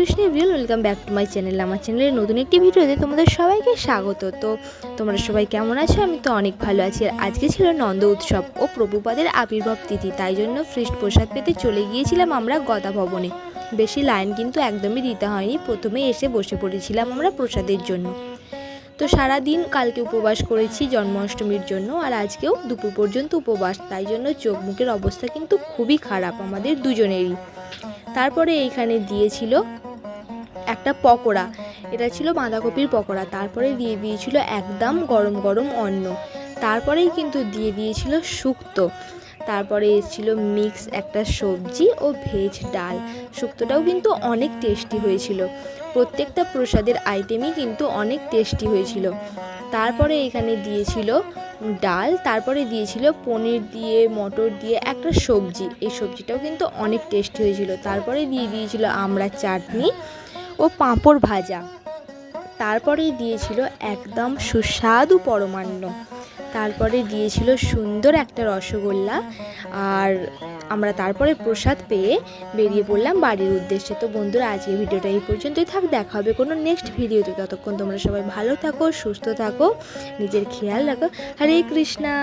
Krishna everyone, welcome back to my channel. আমার চ্যানেলের নতুন একটি ভিডিওতে তোমাদের সবাইকে স্বাগত। তো তোমরা সবাই কেমন আছো? আমি তো অনেক ভালো আছি। আর আজকে ছিল নন্দ উৎসব ও প্রভুপাদের আবির্ভাব তিথি, তাই জন্য ফ্রিস্ট প্রসাদ পেতে চলে গিয়েছিলাম আমরা গদা ভবনে। বেশি লাইন কিন্তু একদমই দিতে হয়নি। প্রথমে এসে বসে পড়েছিলাম আমরা প্রসাদের জন্য। তো সারা দিন কালকে উপবাস করেছি জন্মাষ্টমীর জন্য, আর আজকেও দুপুর পর্যন্ত উপবাস। তাই জন্য চোখ মুখের অবস্থা কিন্তু খুবই খারাপ আমাদের দুজনেরই। তারপরে এইখানে দিয়েছিল একটা পকোড়া। এটা ছিল বাঁধাকপির পকোড়া। তারপরে দিয়ে দিয়েছিল একদম গরম গরম অন্ন। তারপরেই কিন্তু দিয়ে দিয়েছিল শুক্তো। তারপরে এসেছিল মিক্স একটা সবজি ও ভেজ ডাল। শুক্তোটাও কিন্তু অনেক টেস্টি হয়েছিল। প্রত্যেকটা প্রসাদের আইটেমই কিন্তু অনেক টেস্টি হয়েছিল। তারপরে এখানে দিয়েছিল ডাল। তারপরে দিয়েছিল পনির দিয়ে, মটর দিয়ে একটা সবজি। এই সবজিটাও কিন্তু অনেক টেস্টি হয়েছিল। তারপরে দিয়ে দিয়েছিল আমরা চাটনি। ও পাঁপড় ভাজা। তারপরে দিয়েছিল একদম সুস্বাদু পরমান্ন। তারপরে দিয়েছিল সুন্দর একটা রসগোল্লা। আর আমরা তারপরে প্রসাদ পেয়ে বেরিয়ে পড়লাম বাড়ির উদ্দেশ্যে। তো বন্ধুরা আজকে ভিডিওটা এই পর্যন্তই থাক। দেখা হবে কোনো নেক্সট ভিডিওতে। ততক্ষণ তোমরা সবাই ভালো থাকো, সুস্থ থাকো, নিজের খেয়াল রাখো। হরে কৃষ্ণা।